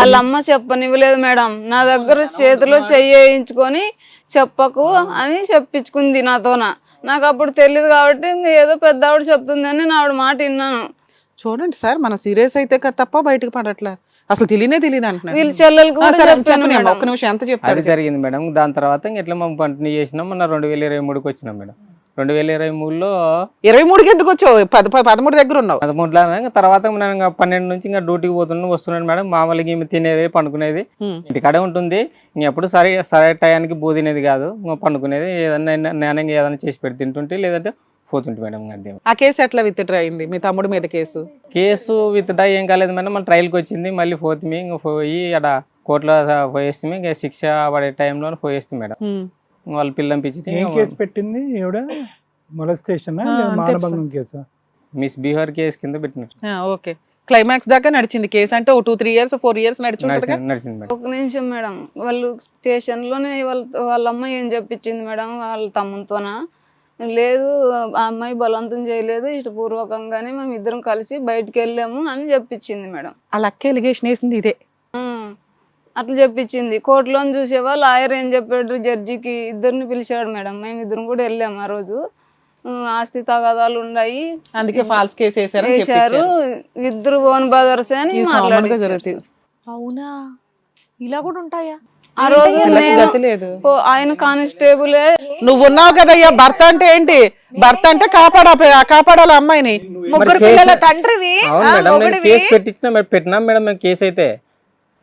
వాళ్ళ అమ్మ చెప్పనివ్వలేదు మేడం. నా దగ్గర చేతిలో చెయ్యి వేయించుకొని చెప్పకు అని చెప్పించుకుంది నాతోన నాకు అప్పుడు తెలియదు కాబట్టి ఏదో పెద్ద ఆవిడ చెప్తుందని నేను ఆవిడ మాట విన్నాను. చూడండి సార్ మనం సీరియస్ అయితే కదా తప్ప బయటకు పడట్లే. అసలు తెలియనే తెలియదు అంటున్నాను. వీళ్ళ చెల్లెలు ఆ, కూడా సరే చెప్పాను చెప్పండి అమ్మ, మేడం. ఒక్క నిమిషం ఎంత అది చెప్తారు జరిగింది మేడం. దాని తర్వాత ఎట్లా మేము కంటిన్యూ చేసినాం? మొన్న రెండు వేల ఇరవై మూడుకి వచ్చినాం మేడం. రెండు వేల ఇరవై మూడులో ఇరవై మూడుకి ఎందుకు వచ్చావు? పద పదమూడు దగ్గర ఉన్నావు. పదమూడులో ఇంకా తర్వాత నేను ఇంకా పన్నెండు నుంచి ఇంకా డ్యూటీకి పోతున్నాను వస్తున్నాను మేడం. మామూలుగా ఈమె తినేది పండుకునేది. ఇంటికాడే ఉంటుంది. ఇంకెప్పుడు సరే సరే టయానికి బూ తినేది కాదు పండుకునేది ఏదన్నా నేను ఏదైనా చేసి పెట్టి తింటుంటే లేదంటే పోతుంటే మేడం అంతే. ఆ కేసు ఎట్లా విత్డ్రా అయింది? మీ తమ్ముడి మీద కేసు? కేసు విత్డ్రా ఏం కాలేదు మేడం. మళ్ళీ ట్రయల్కి వచ్చింది. మళ్ళీ పోతుంది ఇంకా పోయి అక్కడ కోర్టులో పోయేస్తుంది. ఇంకా శిక్ష పడే టైంలో పోయేస్తుంది మేడం. వాళ్ళు పిల్లంపించి ఏం కేసు పెట్టింది ఈవిడ? మొలస్టేషన్? మానభంగం కేసా? మిస్ బీహార్ కేసు కింద పెట్టినట్టు ఆ, ఓకే. క్లైమాక్స్ దాకా నడిచింది. కేసు అంటే ఒక two three years four years? నడిచింది ఒక నిమిషం మేడం. వాళ్ళు స్టేషన్లోనే వాళ్ళ వాళ్ళ అమ్మాయి ఏం చెప్పించింది మేడం? వాళ్ళ తమ్ముతోన లేదు ఆ అమ్మాయి బలవంతం చేయలేదు ఇష్టపూర్వకంగానే మేము ఇద్దరం కలిసి బయటికి వెళ్ళాము అని చెప్పించింది మేడం. వాళ్ళ అక్క ఎలిగేషన్ వేసింది ఇదే. అట్లా చెప్పించింది. కోర్టులో చూసేవా లాయర్ ఏం చెప్పాడు జడ్జికి ఇద్దరిని పిలిచాడు మేడం. మేము ఇద్దరం కూడా వెళ్ళాము ఆ రోజు. ఆస్తి తగాదాలు ఉన్నాయి అందుకే ఫాల్స్ కేసు చెప్పారు ఇద్దరు ఓన్ బ్రదర్స్ అని ఇది కామన్గా మాట్లాడి జరుగుతుంది అవునా? ఇలా కూడా ఉంటాయా? ఆ రోజు ఆయన కానిస్టేబులే. నువ్వు ఉన్నావు కదయ్యా భర్త అంటే ఏంటి? భర్త అంటే కాపాడా కాపాడాలి అమ్మాయిని? ముగ్గురు పిల్లల తండ్రివి? పెట్టించిన పెట్టినాం మేడం మేము కేసు అయితే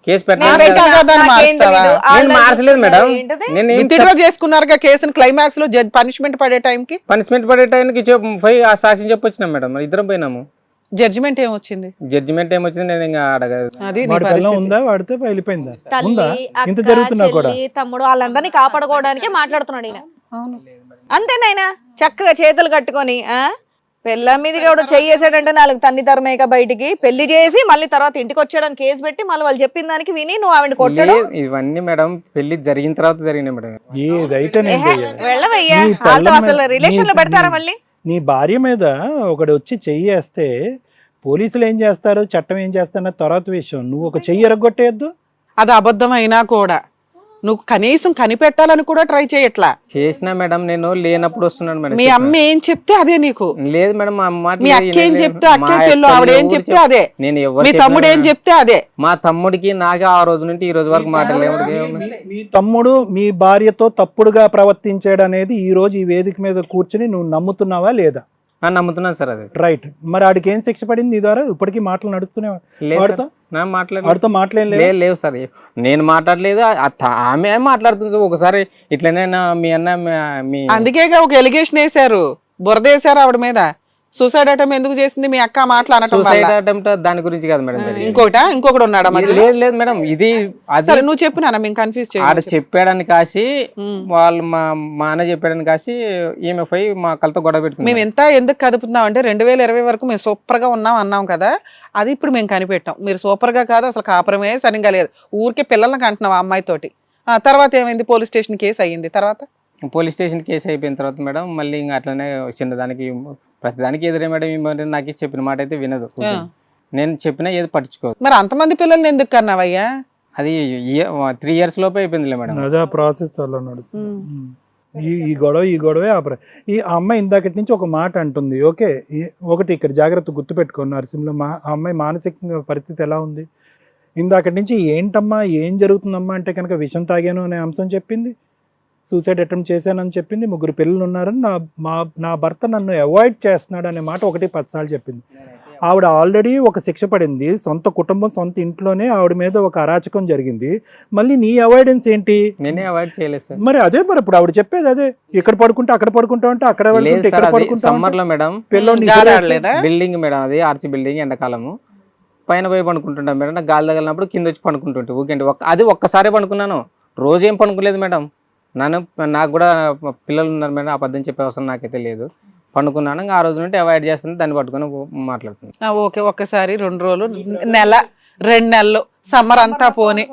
కేసు మార్చలేదు మేడం. చూసుకున్నారు? నేను విత్డ్రా చేసుకున్నారుగా కేసుని క్లైమాక్స్లో? జడ్జ్ పనిష్మెంట్ పడే టైంకి పనిష్మెంట్ పడే టైంకి చెప్పు పోయి ఆ సాక్షి చెప్పొచ్చినాం మేడం. మరి ఇద్దరం పోయినాము. జడ్జిమెంట్ ఏమొచ్చింది జడ్జిమెంట్ ఏమొచ్చింది నేను ఇంకా అడగదు అది ఉందా? వాడితే వెళ్ళిపోయిందా? ఉందా? ఇంత జరుగుతున్నా కూడా. తమ్ముడు వాళ్ళందరినీ కాపాడుకోవడానికి మాట్లాడుతున్నాడు ఈయన. అవును. అంతేనాయనా? చక్కగా చేతులు కట్టుకొని ఆ? పెళ్ళ మీద కూడా చెయ్యేసాడంటే నాలుగు తన్ని తరమేక బయటికి. పెళ్ళి చేసి మళ్ళీ తర్వాత ఇంటికి వచ్చాడని కేసు పెట్టి మళ్ళీ వాళ్ళు చెప్పిన దానికి విని నువ్వు ఆవిడ కొట్టడం. ఇవన్నీ మేడం పెళ్ళి జరిగిన తర్వాత జరిగినాయి మేడం. ఏదైతే. వెళ్ళవయ్యా. వాళ్ళతో అసలు రిలేషన్లో పెడతారా మళ్ళీ? నీ భార్య మీద ఒకడు వచ్చి చెయ్యి వేస్తే పోలీసులు ఏం చేస్తారు? చట్టం ఏం చేస్తారన్న తర్వాత విషయం. నువ్వు ఒక చెయ్యి ఎరగొట్టేయద్దు. అది అబద్ధం అయినా కూడా. నువ్వు కనీసం కనిపెట్టాలని కూడా ట్రై చేయట్లా. చేసినా మేడం నేను లేనప్పుడు వస్తున్నాను మేడం మీ అమ్మ ఏం చెప్తే అదే నీకు. లేదు మేడం మా అమ్మ మాట మీ లేదు, అక్క ఏం చెప్తే అక్కే చెల్లు ఆవిడ ఏం చెప్తే చెప్- అదే. నేను ఎవరు మీ తమ్ముడు ఏం చెప్తే అదే. మా తమ్ముడికి నాకే ఆ రోజు నుండి ఈ రోజు వరకు మాటలు ఎవరికి మీ తమ్ముడు మీ భార్యతో తప్పుడుగా ప్రవర్తించాడు అనేది ఈ రోజు ఈ వేదిక మీద కూర్చుని నువ్వు నమ్ముతున్నావా లేదా? ఆ, నమ్ముతున్నాను సార్ అది. రైట్ మరి ఆడికి ఏం శిక్ష పడింది నీ ద్వారా? ఇప్పటికీ మాటలు నడుస్తూనే లేదు వాడితో వాడితో మాట్లాడలేదు లేదు లేవు. సార్. నేను మాట్లాడలేదు ఆమె మాట్లాడుతుంది ఒకసారి ఇట్లనే నా- మీ అన్న మీ- అందుకేగా ఒక ఎలిగేషన్ వేశారు. బురద వేశారు ఆవిడ మీద. సూసైడ్ అటెంప్ ఎందుకు చేసింది? మీ అక్క మాటలు అనటం వల్ల. సూసైడ్ అటెంప్ట్ దాని గురించి కాదు మేడం జరిగింది. ఇంకొకట ఉన్నాడా లేదు లేదు మేడం. ఇది అది సరే నువ్వు చెప్పు నాన్న మేము కన్ఫ్యూజ్ ఆడ చెప్పాడని కాసి. వాళ్ళు మా మా అన్న చెప్పాడని కాసి ఈమె పోయి మా కలతో గొడవ మేము పెట్టుకున్నాం ఎంత ఎందుకు కదుపుతున్నాం అంటే రెండు వేల ఇరవై వరకు మేము సూపర్గా ఉన్నాం అన్నాం కదా అది ఇప్పుడు మేము కనిపెట్టాం. మీరు సూపర్గా కాదు అసలు కాపురమే సరిగ్గా లేదు. ఊరికే పిల్లల్ని కంటున్నాం ఆ అమ్మాయితోటి ఆ తర్వాత ఏమైంది? పోలీస్ స్టేషన్ కేసు అయ్యింది. తర్వాత? పోలీస్ స్టేషన్ కేసు అయిపోయిన తర్వాత మేడం మళ్ళీ ఇంకా అట్లనే చిన్నదానికి ప్రతిదానికి ఎదురే మేడం ఈ మరి నాకు చెప్పిన మాట అయితే వినదు. నేను చెప్పినా ఏది పట్టించుకోదు. మరి అంతమంది పిల్లల్ని ఎందుకు కన్నావయ్యా? అది త్రీ ఇయర్స్ లోపే అయిపోయిందిలే మేడం. అదే ఆ ప్రాసెస్ అలా నడుస్తుంది. ఈ ఈ గొడవ ఈ గొడవే ఆ ఈ అమ్మాయి ఇందాకటి నుంచి ఒక మాట అంటుంది ఓకే ఒకటి ఇక్కడ జాగ్రత్త గుర్తుపెట్టుకో నరసింహలో మా ఆ అమ్మాయి మానసిక పరిస్థితి ఎలా ఉంది? ఇందాకటి నుంచి ఏంటమ్మా ఏం జరుగుతుందమ్మా అంటే కనుక విషం తాగాను అనే అంశం చెప్పింది. సూసైడ్ అటెంప్ట్ చేశానని చెప్పింది ముగ్గురు పిల్లలు ఉన్నారని నా మా నా భర్త నన్ను అవాయిడ్ చేస్తున్నాడు అనే మాట ఒకటి పదిసార్లు చెప్పింది. ఆవిడ ఆల్రెడీ ఒక శిక్ష పడింది సొంత కుటుంబం సొంత ఇంట్లోనే ఆవిడ మీద ఒక అరాచకం జరిగింది. మళ్ళీ నీ అవాయిడెన్స్ ఏంటి? నేనే అవాయిడ్ చేయలేదు సార్. మరి అదే మరి ఇప్పుడు ఆవిడ చెప్పేది అదే. ఇక్కడ పడుకుంటే అక్కడ పడుకుంటా ఉంటే అక్కడ ఇక్కడ పడుకుంటా సమ్మర్లో మేడం. బిల్డింగ్ మేడం అది ఆర్చి బిల్డింగ్ ఎండాకాలము. పైన పోయి పండుకుంటుంటాం మేడం నాకు గాలి తగిలినప్పుడు కింద వచ్చి పండుకుంటుంటే. ఊకండి ఒక్క అది ఒక్కసారి పండుకున్నాను. రోజు ఏం పండుకోలేదు మేడం. నన్ను నాకు కూడా పిల్లలు ఉన్నారు మేడం అబద్ధం చెప్పే అవసరం నాకైతే లేదు. పండుకున్నాను ఆ రోజు నుండి అవాయిడ్ చేస్తుంది దాన్ని పట్టుకొని మాట్లాడుతుంది. ఆ, ఓకే ఒక్కసారి రెండు రోజులు నెల రెండు నెలలు సమ్మర్ అంతా పోని.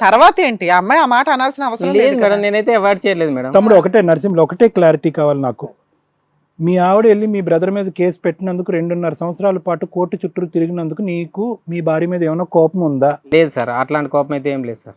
తర్వాత ఏంటి? ఆ అమ్మాయి ఆ మాట అనాల్సిన అవసరం లేదు లేదు మేడం. నేనైతే అవాయిడ్ చేయలేదు మేడం. తమ్ముడు ఒకటే నరసింహులు ఒకటే క్లారిటీ కావాలి నాకు. మీ ఆవిడ వెళ్ళి మీ బ్రదర్ మీద కేసు పెట్టినందుకు రెండున్నర సంవత్సరాల పాటు కోర్టు చుట్టూ తిరిగినందుకు నీకు మీ భార్య మీద ఏమైనా కోపం ఉందా? లేదు సార్ అట్లాంటి కోపం అయితే ఏం లేదు సార్?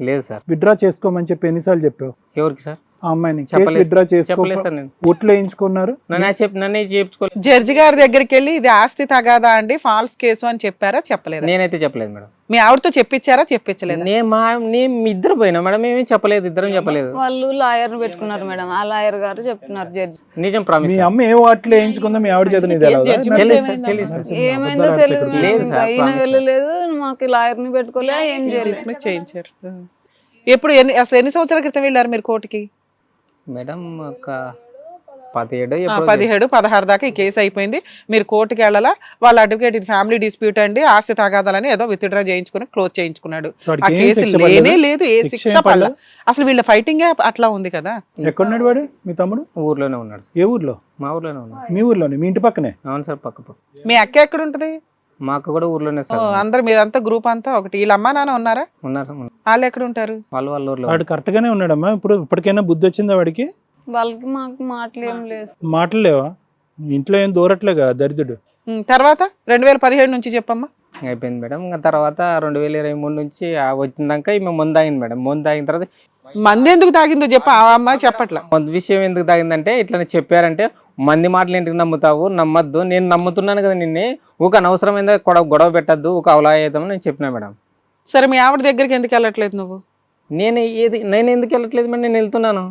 లేదు సార్. విత్డ్రా చేసుకోమని చెప్పి ఎన్నిసార్లు చెప్పావు? ఎవరికి సార్? ఆ అమ్మాయిని కేసు చెప్పలేదు. విత్డ్రా చేసుకో చెప్పలేదు సార్ నేను. వేయించుకున్నారు. నన్ను చెప్పి నన్నే చేయించుకోలేదు జడ్జి గారి దగ్గరికి వెళ్ళి ఇది ఆస్తి తగాదా అండి ఫాల్స్ కేసు అని చెప్పారా చెప్పలేదా? నేనైతే చెప్పలేదు మేడం. మీ ఆవిడతో చెప్పించారా చెప్పించలేదా? నేను మా నేను మీ ఇద్దరు పోయినా మేడం ఏమీ చెప్పలేదు ఇద్దరం చెప్పలేదు. వాళ్ళు లాయర్ పెట్టుకున్నారు మేడం. ఆ లాయర్ గారు చెప్తున్నారు జడ్జి. నిజం ప్రామిస్ మీ అమ్మ ఏ ఓట్లు వేయించుకుందో మీ ఆవిడ చేత నీది కేసు తెలవదా? జడ్జిమెంట్ తెలియదు ఏమైందా? సార్, తెలియదు సార్. ఏమైందో అబద్ధాలు తెలియదు ఆడతారు. లేదు మేడం. సార్, అయినా వెళ్ళలేదు మాకు లాయర్ని పెట్టుకోలే ఏం చేయలేదు. డిస్మిస్ చేయించారు. ఎప్పుడు ఎన్ని అసలు ఎన్ని సంవత్సరాల క్రితం వెళ్ళారు మీరు కోర్టుకి? మేడం ఒక పదిహేడు పదిహేడు పదహారు దాకా ఈ కేసు అయిపోయింది. మీరు కోర్టుకి వెళ్ళాలా? వాళ్ళ అడ్వకేట్ ఇది ఫ్యామిలీ డిస్ప్యూట్ అండి. ఆస్తి తగాదాలని ఏదో విత్డ్రా చేయించుకుని క్లోజ్ చేయించుకున్నాడు. ఆ ఏం కేసు శిక్ష లేనే? లేదు. ఏ శిక్ష పడల? అసలు వీళ్ళ ఫైటింగ్ అట్లా ఉంది కదా? ఎక్కడున్నాడు వాడు? మీ తమ్ముడు? ఊర్లోనే ఉన్నాడు ఏ ఊర్లో? మా ఊర్లోనే ఉన్నాడు. మీ ఊర్లోనే? మీ ఇంటి పక్కనే? అవును సార్ పక్క పక్క. మీ అక్క ఎక్కడ ఉంటది? మా అక్క కూడా ఊర్లోనే ఓ, సార్ అందరు మీదంతా గ్రూప్ అంతా ఒకటి. వీళ్ళ అమ్మా నాన్న ఉన్నారు ఉన్నారు. వాళ్ళు ఎక్కడ ఉంటారు వాళ్ళు వాళ్ళ ఊర్లో వాడు కరెక్ట్ గానే ఉన్నాడమ్మా. ఇప్పుడు ఇప్పటికైనా బుద్ధి వచ్చిందా వాడికి? వాళ్ళకి మాకు మాటలు లేదు. మాటలు లేవా ఇంట్లో ఏం దూరట్లేగా దరిద్రుడు? ఉమ్, తర్వాత? రెండు వేల పదిహేడు నుంచి చెప్పమ్మా. అయిపోయింది మేడం. ఇంకా తర్వాత రెండు వేల ఇరవై మూడు నుంచి ఆ వచ్చిందాక ఈమె ముందు ఆగింది మేడం. ముందు ఆగిన తర్వాత మంది ఎందుకు తాగిందో చెప్ప ఆ అమ్మాయి చెప్పట్లా. కొంత విషయం ఎందుకు తాగిందంటే ఇట్లా చెప్పారంటే మంది మాటలు ఏంటికి నమ్ముతావు? నమ్మద్దు. నేను నమ్ముతున్నాను కదా నిన్నే. ఒక అనవసరమైన గొడవ గొడవ పెట్టద్దు. ఒక అవలాయుధం నేను చెప్పిన మేడం. సరే మీ ఆవిడ దగ్గరికి ఎందుకు వెళ్ళట్లేదు నువ్వు? నేను ఏది నేను ఎందుకు వెళ్ళట్లేదు మేడం నేను వెళ్తున్నాను.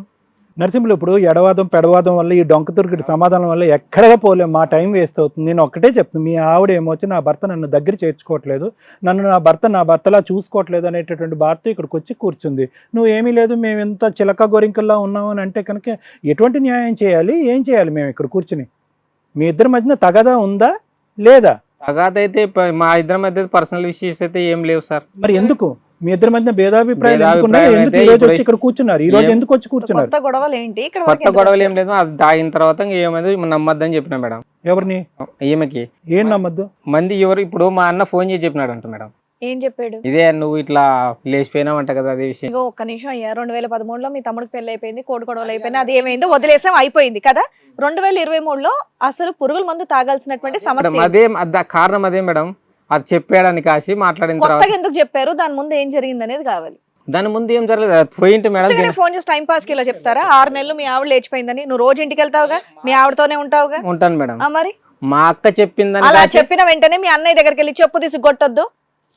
నరసింహులు ఇప్పుడు ఎడవాదం పెడవాదం వల్ల ఈ డొంక తురుకుడి సమాధానం వల్ల ఎక్కడగా పోలేం. మా టైం వేస్ట్ అవుతుంది. నేను ఒక్కటే చెప్తాను మీ ఆవిడ ఏమొచ్చి నా భర్త నన్ను దగ్గర చేర్చుకోవట్లేదు. నన్ను నా భర్త నా భర్తలా చూసుకోవట్లేదు అనేటటువంటి బాధతో ఇక్కడికి వచ్చి కూర్చుంది. నువ్వు ఏమీ లేదు మేము ఇంత చిలక గోరింకల్లా ఉన్నావు అని అంటే కనుక ఎటువంటి న్యాయం చేయాలి? ఏం చేయాలి మేము ఇక్కడ కూర్చుని? మీ ఇద్దరి మధ్యన తగదా ఉందా? లేదా? తగాద అయితే మా ఇద్దరి మధ్య పర్సనల్ విషయస్ అయితే ఏం లేవు సార్. మరి ఎందుకు? మీ ఇద్దరి మధ్య భేదాభిప్రాయాలు ఎందుకు ఈ రోజు వచ్చి ఇక్కడ కూర్చున్నారు? ఈ రోజు ఎందుకు వచ్చి కూర్చున్నారు? కొత్త గొడవలు ఏంటి ఇక్కడ వరకు కొత్త ఎందుకు గొడవలు ఏం? లేదు అది తాగిన తర్వాత ఇంకా ఏమైంది నమ్మద్దని చెప్పిన మేడం. ఎవరిని? ఈమెకి. ఏం నమ్మద్దు? మంది ఎవరు ఇప్పుడు మా అన్న ఫోన్ చేసి చెప్పినాడు అంట మేడం. ఏం చెప్పాడు? ఇదే నువ్వు ఇట్లా లేచిపోయినావంట కదా అదే విషయం. ఇగో ఒక్క నిమిషం అయ్యా రెండు వేల పదమూడులో మీ తమ్ముడికి పెళ్ళి అయిపోయింది కోడి గొడవలు అయిపోయింది అది ఏమైందో వదిలేసాం అయిపోయింది కదా? రెండు వేల ఇరవై మూడులో అసలు పురుగుల మందు తాగాల్సినటువంటి మేడం, సమస్య? అదే అద- కారణం అదే మేడం. అది చెప్పాడని కాసి మాట్లాడిన తర్వాత. కొత్తగా ఎందుకు చెప్పారు? దాని ముందు ఏం జరిగింది అనేది కావాలి. దాని ముందు ఏం జరగలేదు. అది పోయింటే మేడం. కొత్తగానే ఫోన్ చేసి టైం పాస్కి ఇలా చెప్తారా? ఆరు నెలలు మీ ఆవిడ లేచిపోయిందని. నువ్వు రోజు ఇంటికి వెళ్తావుగా? మీ ఆవిడతోనే ఉంటావుగా? ఉంటాను మేడం. ఆ మరి? మా అక్క చెప్పిందని అలా కాసి చెప్పిన వెంటనే మీ అన్నయ్య దగ్గరికి వెళ్ళి చెప్పు తీసి కొట్టొద్దు.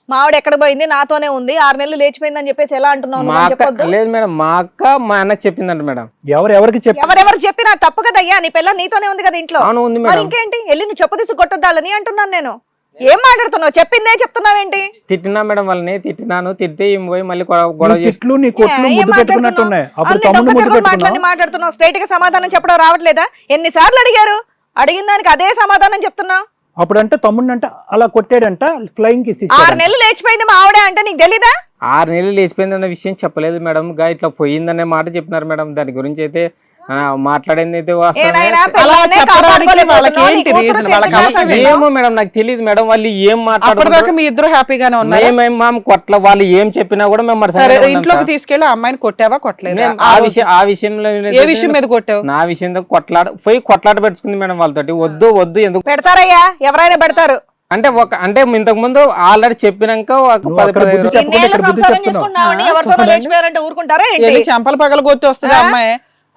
మా ఆవిడ ఎక్కడ పోయింది? నాతోనే ఉంది. ఆరు నెలలు లేచిపోయిందని చెప్పేసి ఎలా అంటున్నావు మా నువ్వు అని అక్క చెప్పొద్దు. లేదు మేడం మా అక్క మా అన్నకి చెప్పిందంట మేడం. ఎవరు ఎవరికి చెప్పి ఎవరెవరు చెప్పినా తప్పు కదయ్యా నీ పిల్ల నీతోనే ఉంది కదా ఇంట్లో. అవును ఉంది మరి మేడం ఇంకేంటి? వెళ్ళి నువ్వు చెప్పు తీసి కొట్టొద్దాలని అంటున్నాను నేను. ఏం మాట్లాడుతున్నావు? చెప్పిందే చెప్తున్నావేంటి? తిట్టినా మేడం వాళ్ళని తిట్టినాను. తిట్టి ఈమె పోయి మళ్ళీ గొడవ గొడవ నీ చేసి తిట్లు నీ కొట్లు ఏ, ఏం ముద్దు పెట్టుకున్నట్టు ఉన్నాయి. అప్పుడు అన్ని తమ్ముడు డొక్క ముద్దు తిరుగుడు మాటలన్నీ పెట్టుకున్నావు? మాట్లాడుతున్నావు స్ట్రైట్గా సమాధానం చెప్పడం రావట్లేదా? ఎన్నిసార్లు అడిగారు? అడిగిన దానికి అదే సమాధానం చెప్తున్నావు? అప్పుడు అంటే తమ్ముడిని అంటే అలా కొట్టాడంట ఫ్లయింగ్ కిస్ ఆరు ఇచ్చాడు నెలలు లేచిపోయింది మా ఆవిడే అంటే నీకు తెలీదా? ఆరు నెలలు లేచిపోయిందన్న విషయం చెప్పలేదు మేడం. గా ఇట్లా పోయిందనే మాట చెప్పినారు మేడం. దాని గురించి అయితే మాట్లాడింది అయితే. ఏమో మేడం నాకు తెలియదు మేడం వాళ్ళు ఏం అప్పటిదాకా మాట్లాడుతున్నారు మీ ఇద్దరు హ్యాపీగానే ఉన్నారు? మేమేం కొట్ల వాళ్ళు ఏం చెప్పినా కూడా మేము ఇంట్లోకి. తీసుకెళ్ళి ఆ అమ్మాయిని కొట్టావా కొట్టలేదా? ఆ విషయం ఆ విషయంలో ఏ విషయం మీద కొట్టావు? నా విషయంలో కొట్లాట పోయి కొట్లాట పెట్టుకుంది మేడం వాళ్ళతోటి. వద్దు వద్దు ఎందుకు? పెడతారయ్యా ఎవరైనా పెడతారు. అంటే ఒక అంటే ఇంతకు ముందు ఆల్రెడీ చెప్పినాక చెంపలు పగల కొట్టి వస్తుంది? అమ్మాయి?